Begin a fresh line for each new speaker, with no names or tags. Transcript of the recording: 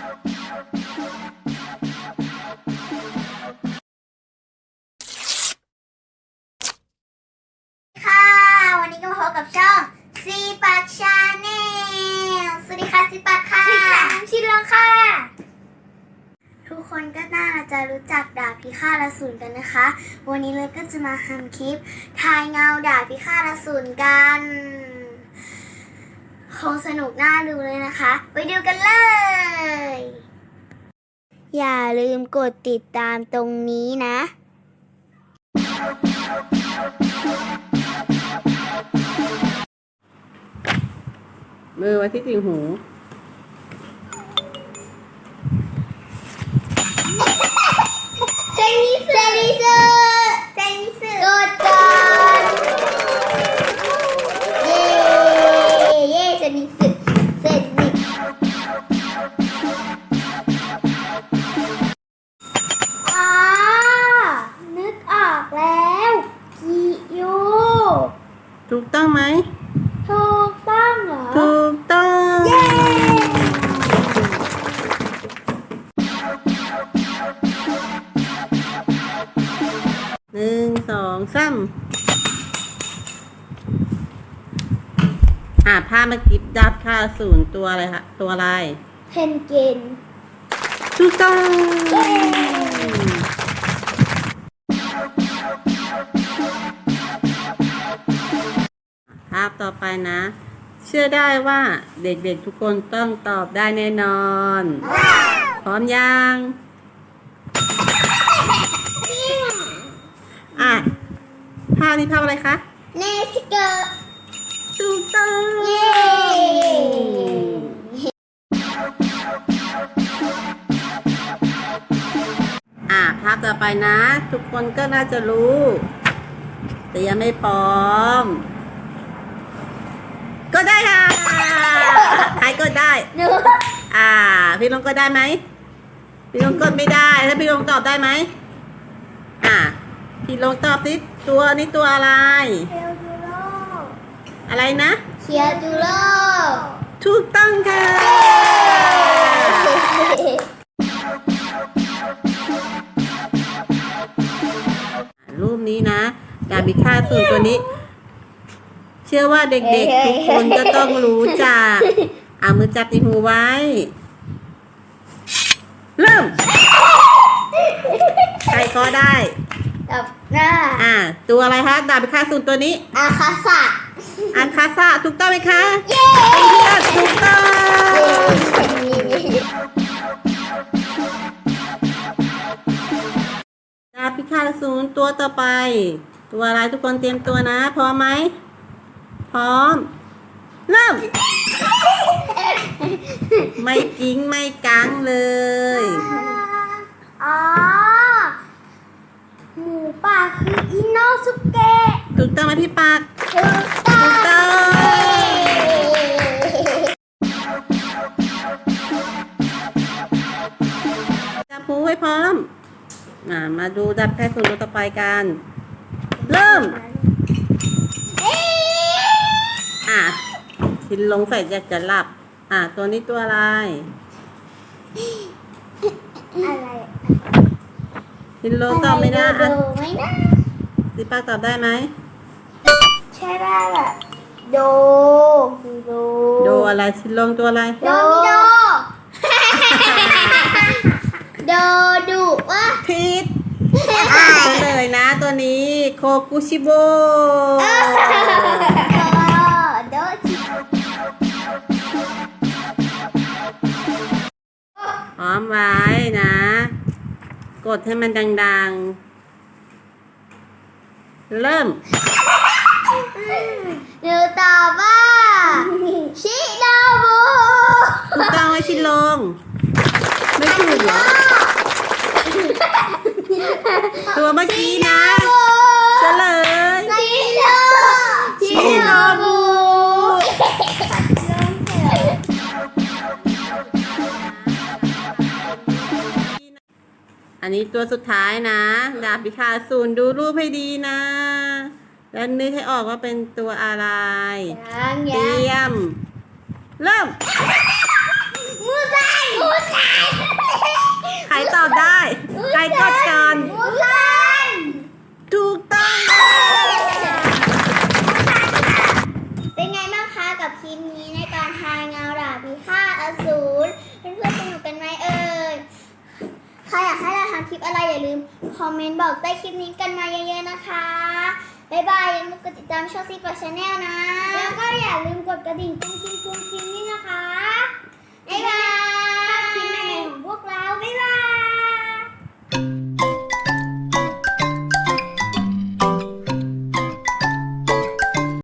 ค่ะวันนี้ก็มาพบกับช่องซีปักชาแนลสวัสดีค่ะซีปักค่ะสวัสดีค่ะน้ำชินลองค่ะ ทุกคนก็น่าจะรู้จักดาบพิฆาตอสูรกันนะคะ วันนี้เลยก็จะมาทำคลิปทายเงาดาบพิฆาตอสูรกัน คงสนุกน่าดูเลยนะคะ ไปดูกันเลย อย่าลืมกดติดตามตรงนี้นะ
มือไว้ที่ติ่งหู
เซนิสเซนิสเซ
ถูกต้องไหม
ถูกต้องเหรอ
ถูกต้อง
เย้
หนึ่งสองสามอ่าผ้าเมื่อกี้ดับค่าศูนย์ตัวอะไรคะ ตัวอะไร
เพนเกน
ถูกต้อง
เย้า
พต่อไปนะ เชื่อได้ว่าเด็กๆทุกคนต้องตอบได้แน่นอน พร้อมยังอะภาพนี้ภาพอะไรคะ
เนสเกอร์
ถูกต้อง
เย้
อะภาพต่อไปนะ ทุกคนก็น่าจะรู้ แต่ยังไม่พร้อม ก็ได้ค่ะใครก็ได้
หนู
อ่า พี่ลงก็ได้ไหมพี่ลงก็ไม่ได้ถ้าพี่ลงตอบได้ไหมอ่าพี่ลงตอบสิตัวนี้ตัวอะไร
เคียวจูโร่
อะไรนะ
เคียวจูโร่
ถูกต้องค่ะรูปนี้นะดาบิค่าสูตรตัวนี้ เชื่อว่าเด็กๆ ทุกคนก็ต้องรู้จักเอามือจับที่หูไว้ เริ่ม ใครก็ได้
กับหน้า
อ่า ตัวอะไรคะดาบิค่าสูตรตัวนี้
อาคาสะ
อันคาซาถูกต้องไหมคะ
เย้
เพื่อนถูกต้องดาบพิฆาตอสูรตัวต่อไป ตัวอะไรทุกคนเตรียมตัวนะพร้อมไหม พร้อม เริ่ม ไม่กิ้งไม่กังเลย
อ๋อ หมูป่าคืออินโนสุเกะ
ถูกต้องไหมพี่ปาก
ถูกต้อง
ถูกต้องจับหูให้พร้อมอ่ามาดูดับแค่สูตรตัวต่อไปกัน เริ่ม อะทินลงใส่อยากจะหลับ อะตัวนี้ตัวอะไร
อะไร
ทินลงตอบไม่ได้
ดู
อะ
ไหมนะ
สิปากตอบได้ไหม
ใช่ป่ะแบบโดโด
โดอะไรทินลงตัวอะไร
โดมิโด โดดุวะ
ผิดเฉลยนะตัวนี้ โคกุชิโบ
โด
พร้อมไว้นะ กดให้มันดังๆ เริ่ม
หนูตอบว่าชิโนบุ
ถูกต้องไหมชินลง ไม่ถูกเหรอ ตัวเมื่อกี้นะ อันนี้ตัวสุดท้ายนะ ดาบพิฆาตศูนย์ดูรูปให้ดีนะ แล้วนึกให้ออกว่าเป็นตัวอะไรเตรียม เริ่ม
มูไซมูไซ ใครตอบได้ ใครกด อย่าลืมคอมเมนต์บอกใต้คลิปนี้กันมาเยอะๆนะคะบายบายอย่าลืมกดติดตามช่องซีปักชาแนลนะ แล้วก็อย่าลืมกดกระดิ่งกุ้งกิ้งกุ้งกิ้งนี่นะคะ